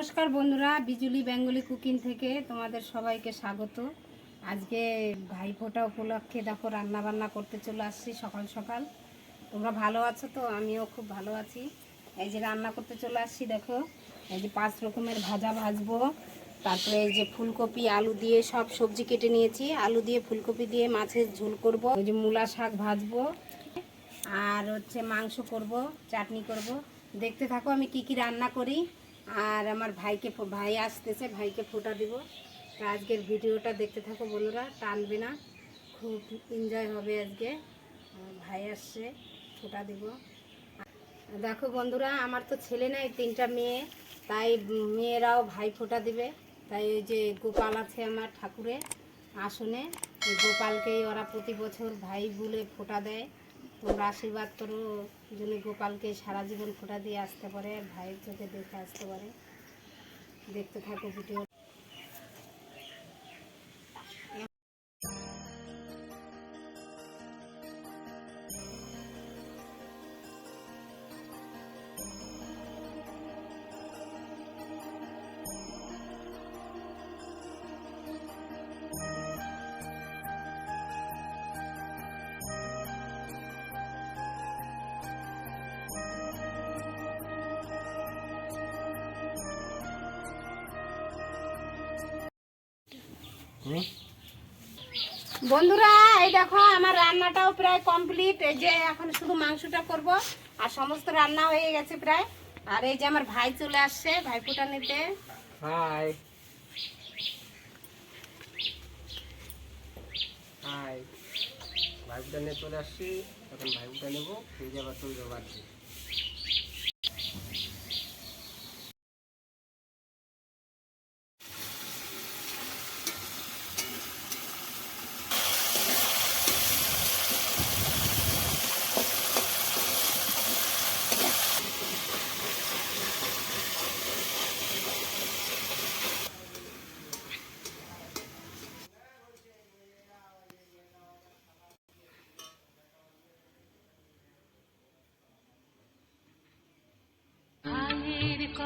নমস্কার বন্ধুরা, বিজুলি বেঙ্গলি কুকিং থেকে তোমাদের সবাইকে স্বাগত। আজকে ভাইফোঁটা উপলক্ষে দেখো রান্না বান্না করতে চলে আসছি সকাল সকাল। তোমরা ভালো আছো তো? আমিও খুব ভালো আছি। এই যে রান্না করতে চলে আসছি, দেখো। এই যে পাঁচ রকমের ভাজা ভাজবো। তারপরে এই যে ফুলকপি, আলু দিয়ে সব সবজি কেটে নিয়েছি। আলু দিয়ে, ফুলকপি দিয়ে মাছের ঝোল করব। ওই যে মূলা শাক ভাজবো। আর হচ্ছে মাংস করব, চাটনি করব। দেখতে থাকো আমি কি কি রান্না করি। আর আমার ভাইকে ভাই আসতেছে, ভাইকে ফোটা দিব। তো আজকের ভিডিওটা দেখতে থাকো বন্ধুরা, টানবে না। খুব এনজয় হবে আজকে। ভাই আসছে, ফোটা দিব। দেখো বন্ধুরা, আমার তো ছেলে নাই, তিনটা মেয়ে। তাই মেয়েরাও ভাই ফোঁটা দিবে। তাই ওই যে গোপাল আছে আমার ঠাকুরে আসনে। গোপালকেই ওরা প্রতি বছর ভাই বলে ফোঁটা দেয়। তোমরা আশীর্বাদ করো, যেন গোপালকে সারা জীবন ফোটা দিয়ে আসতে পারে ভাইয়ের চোখে দেখে আসতে পারে। দেখতে থাকো ভিডিও বন্ধুরা, এই দেখো, আমার রান্নাটাও প্রায় কমপ্লিট এই যে এখন শুধু মাংসটা করব, আর সমস্ত রান্না হয়ে গেছে প্রায়। আর এই যে আমার ভাই চলে আসছে ভাই ফোটা নিতে। হাই। হাই। ভাইবুটা নিয়ে চলে আসছি, এখন ভাইবুটা নেব, ফ্রিজে আবার তুলবে বাড়ছি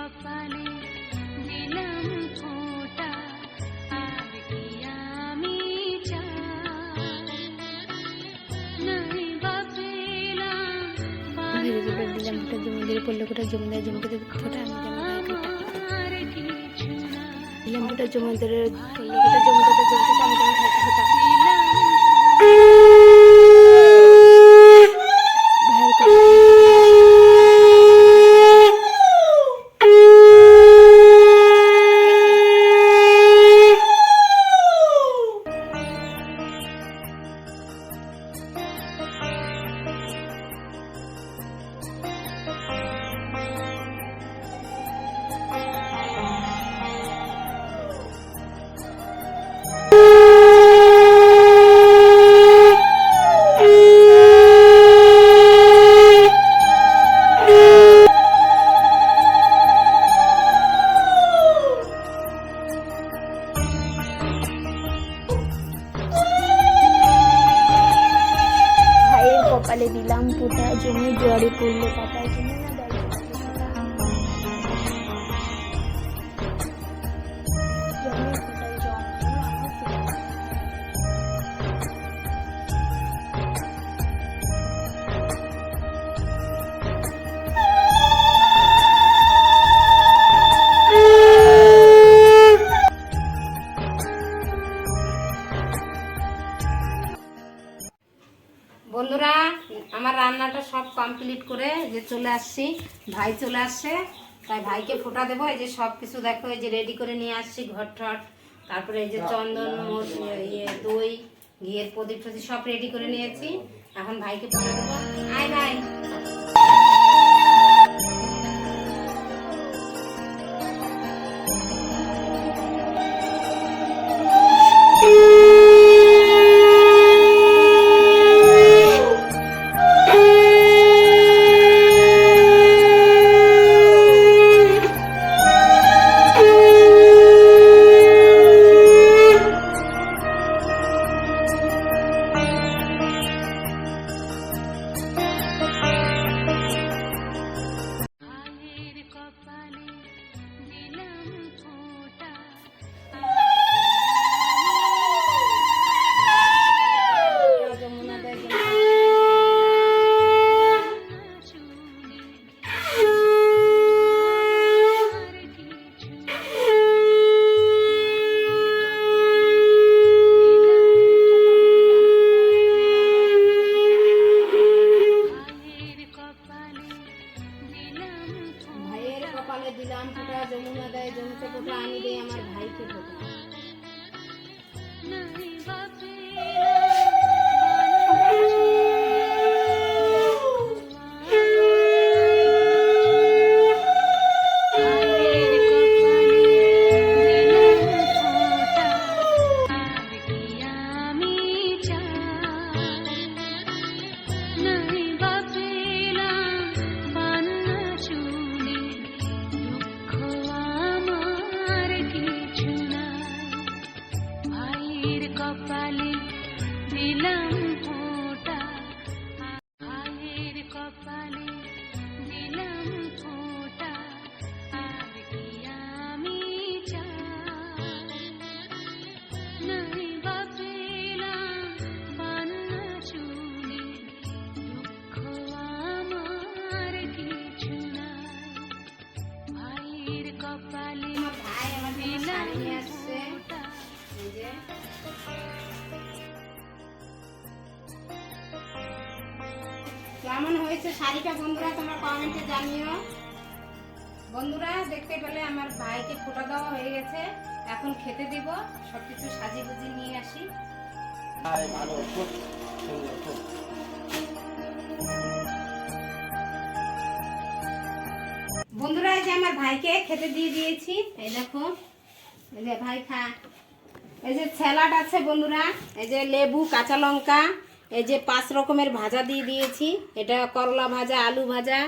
কপালে দিলাম ফোঁটা আর কি আমি দিলাম ফোটা জমিদারি পড়লে ফোটা জমিদার জমিদারি ফোটা আমি দিলাম ফোটা জমিদারের পড়লে ফোটা জমিদারের জমিদার আমি ফোটা। কমপ্লিট করে যে চলে আসছি। ভাই চলে আসছে। তাই ভাইকে ফোটা দেবো। এই যে সব কিছু দেখো এই যে রেডি করে নিয়ে আসছি ঘর ঠট তারপরে এই যে চন্দন ইয়ে দই ঘিয়ের প্রদীপ টদীপ সব রেডি করে নিয়েছি এখন ভাইকে ফোটা দেবো। আয় ভাই। কপালে দিলাম ফোঁটা কেমন হয়েছে শাড়িটা বন্ধুরা তোমরা কমেন্টে জানিও। বন্ধুরা দেখতে পেলে আমার ভাইকে ফোটা দেওয়া হয়ে গেছে। এখন খেতে দিব সবকিছু সাজিয়ে গুজিয়ে নিয়ে আসি। ভালো খুব সুন্দর খুব। বন্ধুরা এই যে আমার ভাইকে খেতে দিয়ে দিয়েছি। এই দেখো এই যে ভাই খা এই যে স্যালাড আছে বন্ধুরা এই যে লেবু কাঁচা লঙ্কা। এই যে পাঁচ রকমের ভাজা দিয়ে দিয়েছি। এটা করলা ভাজা, আলু ভাজা,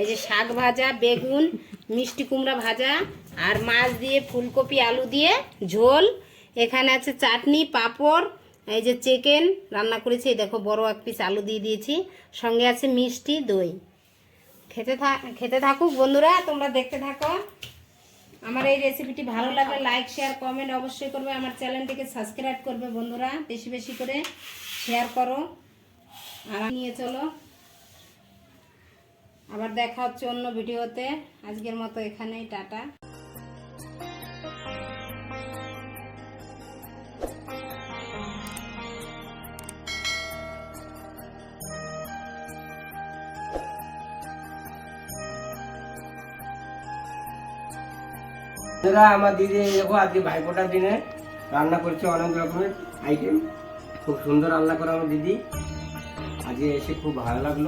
এই যে শাক ভাজা, বেগুন, মিষ্টি কুমড়া ভাজা, আর মাছ দিয়ে ফুলকপি, আলু দিয়ে ঝোল। এখানে আছে চাটনি, পাঁপড়, এই যে চিকেন, রান্না করেছি। দেখো, বড় এক পিস আলু দিয়ে দিয়েছি। সঙ্গে আছে মিষ্টি দই। খেতে থাক খেতে থাকুক বন্ধুরা, তোমরা দেখতে থাকো। আমার এই রেসিপিটি ভালো লাগলে লাইক শেয়ার কমেন্ট অবশ্যই করবে। আমার চ্যানেলটিকে সাবস্ক্রাইব করবে বন্ধুরা, বেশি বেশি করে। শেয়ার করো। আর নিয়ে চলো। আবার দেখা হচ্ছে অন্য ভিডিওতে। আজকের মতো এখানেই, টাটা। আমার দিদি দেখো, আজকে ভাইফোঁটার দিনে রান্না করছে অনেক রকমের আইটেম খুব সুন্দর রান্না করে আমার দিদি। আজকে এসে খুব ভালো লাগল।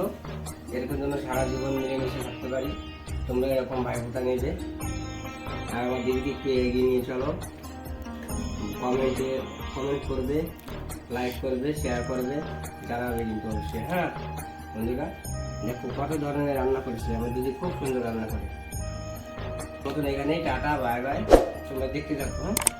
এরকম জন্য সারা জীবন মিলেমিশে থাকতে পারি। তোমরা এরকম ভাইফোঁটা নেবে। আর আমার দিদিকে একটু এগিয়ে নিয়ে চলো। কমেন্টে কমেন্ট করবে লাইক করবে শেয়ার করবে জানাবে কিন্তু অবশ্যই হ্যাঁ? বন্ধুরা, দেখো কত ধরনের রান্না করেছে। আমার দিদি খুব সুন্দর রান্না করে। মতন এখানেই টাটা বাই বাই তোমরা দেখতে থাকো হ্যাঁ?